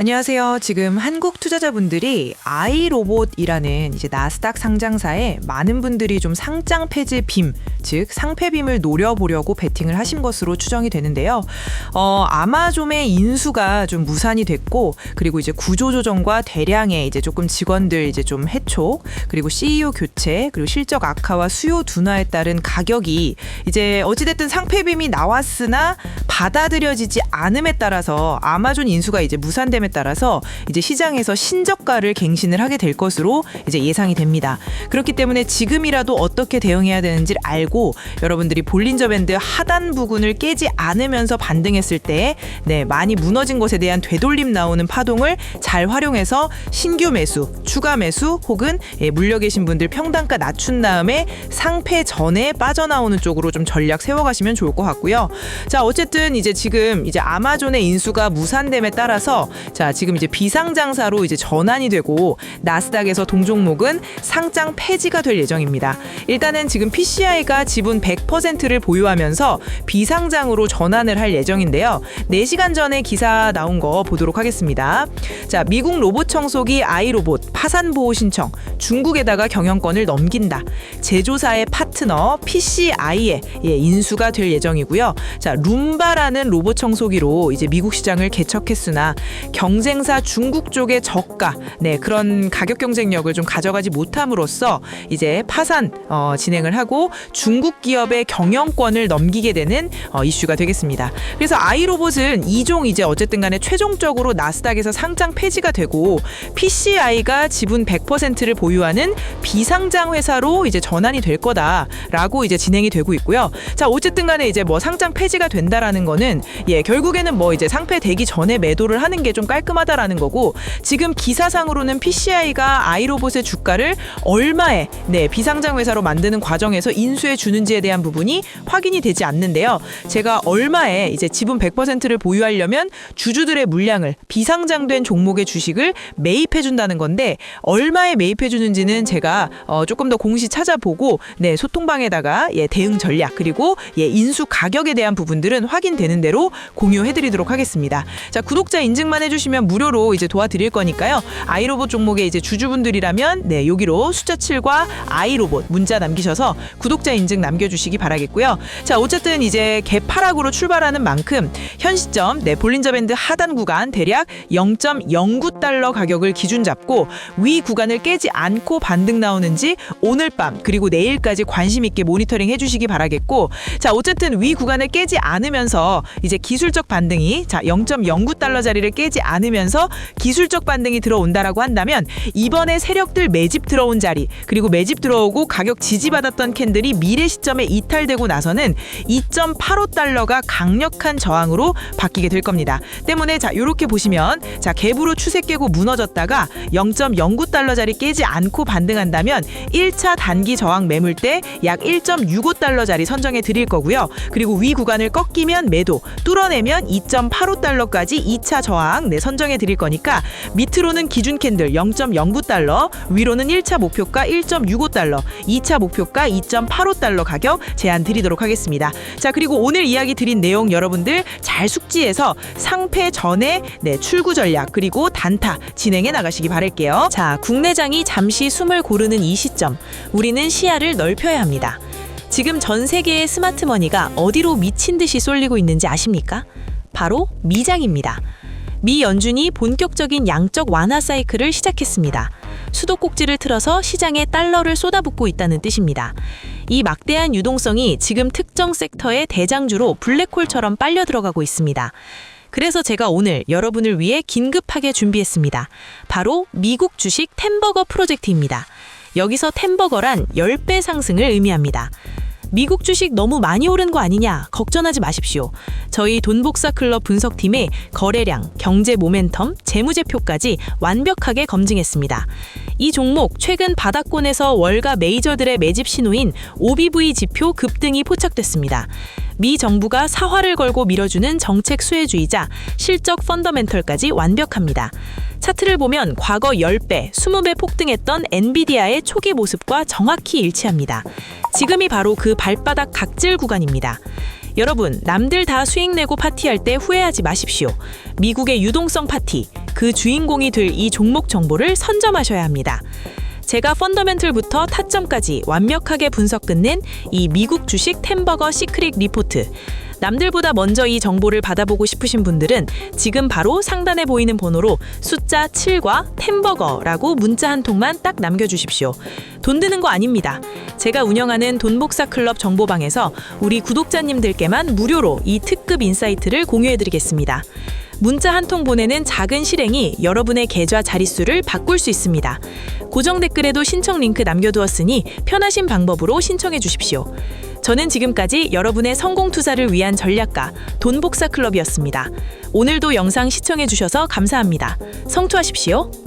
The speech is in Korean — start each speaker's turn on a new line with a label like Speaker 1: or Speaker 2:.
Speaker 1: 안녕하세요. 지금 한국 투자자분들이 아이로봇이라는 이제 나스닥 상장사에 많은 분들이 좀 상장 폐지 빔, 즉 상폐빔을 노려보려고 베팅을 하신 것으로 추정이 되는데요. 어, 아마존의 인수가 좀 무산이 됐고 그리고 이제 구조조정과 대량의 이제 조금 직원들 이제 좀 해촉 그리고 CEO 교체 그리고 실적 악화와 수요 둔화에 따른 가격이 이제 어찌됐든 상폐빔이 나왔으나 받아들여지지 않음에 따라서 아마존 인수가 이제 무산 됨에 따라서 이제 시장에서 신저가를 갱신을 하게 될 것으로 이제 예상이 됩니다. 그렇기 때문에 지금이라도 어떻게 대응해야 되는지를 알고 여러분들이 볼린저 밴드 하단 부근을 깨지 않으면서 반등했을 때 네, 많이 무너진 것에 대한 되돌림 나오는 파동을 잘 활용해서 신규 매수, 추가 매수 혹은 예, 물려 계신 분들 평단가 낮춘 다음에 상패 전에 빠져나오는 쪽으로 좀 전략 세워가시면 좋을 것 같고요. 자, 어쨌든 이제 지금 이제 아마존의 인수가 무산됨에 따라서 자, 지금 이제 비상장사로 이제 전환이 되고 나스닥에서 동종목은 상장 폐지가 될 예정입니다. 일단은 지금 PCI가 지분 100%를 보유하면서 비상장으로 전환을 할 예정인데요. 4시간 전에 기사 나온 거 보도록 하겠습니다. 자, 미국 로봇 청소기 아이로봇 파산 보호 신청 중국에다가 경영권을 넘긴다. 제조사의 파트너 PCI에 예, 인수가 될 예정이고요. 자, 룸바라는 로봇 청소기로 이제 미국 시장을 개척했으나 경쟁사 중국 쪽의 저가, 네 그런 가격 경쟁력을 좀 가져가지 못함으로써 이제 파산 어, 진행을 하고 중국 기업의 경영권을 넘기게 되는 어, 이슈가 되겠습니다. 그래서 아이로봇은 이종 이제 어쨌든 간에 최종적으로 나스닥에서 상장 폐지가 되고 PCI가 지분 100%를 보유하는 비상장 회사로 이제 전환이 될 거다라고 이제 진행이 되고 있고요. 자 어쨌든 간에 이제 뭐 상장 폐지가 된다라는 거는 예 결국에는 뭐 이제 상폐 되기 전에 매도를 하는 게 좀 깔끔하다라는 거고 지금 기사상으로는 PCI가 아이로봇의 주가를 얼마에 네 비상장 회사로 만드는 과정에서 인수해 주는지에 대한 부분이 확인이 되지 않는데요. 제가 얼마에 이제 지분 100%를 보유하려면 주주들의 물량을 비상장된 종목의 주식을 매입해 준다는 건데 얼마에 매입해 주는지는 제가 어, 조금 더 공시 찾아보고 네 소통방에다가 예 대응 전략 그리고 예 인수 가격에 대한 부분들은 확인되는 대로 공유해 드리도록 하겠습니다. 자, 구독자 인증만 해주 시면 무료로 이제 도와드릴 거니까요. 아이로봇 종목의 이제 주주분들이라면 네, 여기로 숫자 7과 아이로봇 문자 남기셔서 구독자 인증 남겨 주시기 바라겠고요. 자, 어쨌든 이제 개파락으로 출발하는 만큼 현 시점 네, 볼린저 밴드 하단 구간 대략 0.09달러 가격을 기준 잡고 위 구간을 깨지 않고 반등 나오는지 오늘 밤 그리고 내일까지 관심 있게 모니터링 해 주시기 바라겠고 자, 어쨌든 위 구간을 깨지 않으면서 이제 기술적 반등이 자, 0.09달러 자리를 깨지 않으면서 기술적 반등이 들어온다라고 한다면 이번에 세력들 매집 들어온 자리 그리고 매집 들어오고 가격 지지받았던 캔들이 미래 시점에 이탈되고 나서는 2.85달러가 강력한 저항으로 바뀌게 될 겁니다. 때문에 자 이렇게 보시면 자 갭으로 추세 깨고 무너졌다가 0.09달러 자리 깨지 않고 반등한다면 1차 단기 저항 매물대 약 1.65달러 자리 선정해 드릴 거고요. 그리고 위 구간을 꺾이면 매도, 뚫어내면 2.85달러까지 2차 저항 네, 선정해 드릴 거니까 밑으로는 기준 캔들 0.09달러, 위로는 1차 목표가 1.65달러, 2차 목표가 2.85달러 가격 제안 드리도록 하겠습니다. 자, 그리고 오늘 이야기 드린 내용 여러분들 잘 숙지해서 상패 전에 네, 출구 전략 그리고 단타 진행해 나가시기 바랄게요. 자, 국내장이 잠시 숨을 고르는 이 시점 우리는 시야를 넓혀야 합니다. 지금 전 세계의 스마트머니가 어디로 미친 듯이 쏠리고 있는지 아십니까? 바로 미장입니다. 미 연준이 본격적인 양적 완화 사이클을 시작했습니다. 수도꼭지를 틀어서 시장에 달러를 쏟아붓고 있다는 뜻입니다. 이 막대한 유동성이 지금 특정 섹터의 대장주로 블랙홀처럼 빨려 들어가고 있습니다. 그래서 제가 오늘 여러분을 위해 긴급하게 준비했습니다. 바로 미국 주식 템버거 프로젝트입니다. 여기서 템버거란 10배 상승을 의미합니다. 미국 주식 너무 많이 오른 거 아니냐 걱정하지 마십시오. 저희 돈복사 클럽 분석팀의 거래량, 경제 모멘텀, 재무제표까지 완벽하게 검증했습니다. 이 종목 최근 바닥권에서 월가 메이저들의 매집 신호인 OBV 지표 급등이 포착됐습니다. 미 정부가 사활을 걸고 밀어주는 정책 수혜주의자 실적 펀더멘털까지 완벽합니다. 차트를 보면 과거 10배, 20배 폭등했던 엔비디아의 초기 모습과 정확히 일치합니다. 지금이 바로 그 발바닥 각질 구간입니다.
Speaker 2: 여러분, 남들 다 수익 내고 파티할 때 후회하지 마십시오. 미국의 유동성 파티, 그 주인공이 될 이 종목 정보를 선점하셔야 합니다. 제가 펀더멘틀부터 타점까지 완벽하게 분석 끝낸 이 미국 주식 템버거 시크릿 리포트. 남들보다 먼저 이 정보를 받아보고 싶으신 분들은 지금 바로 상단에 보이는 번호로 숫자 7과 템버거라고 문자 한 통만 딱 남겨주십시오. 돈 드는 거 아닙니다. 제가 운영하는 돈복사 클럽 정보방에서 우리 구독자님들께만 무료로 이 특급 인사이트를 공유해드리겠습니다. 문자 한 통 보내는 작은 실행이 여러분의 계좌 자릿수를 바꿀 수 있습니다. 고정 댓글에도 신청 링크 남겨두었으니 편하신 방법으로 신청해 주십시오. 저는 지금까지 여러분의 성공 투자를 위한 전략가 돈복사 클럽이었습니다. 오늘도 영상 시청해 주셔서 감사합니다. 성투하십시오.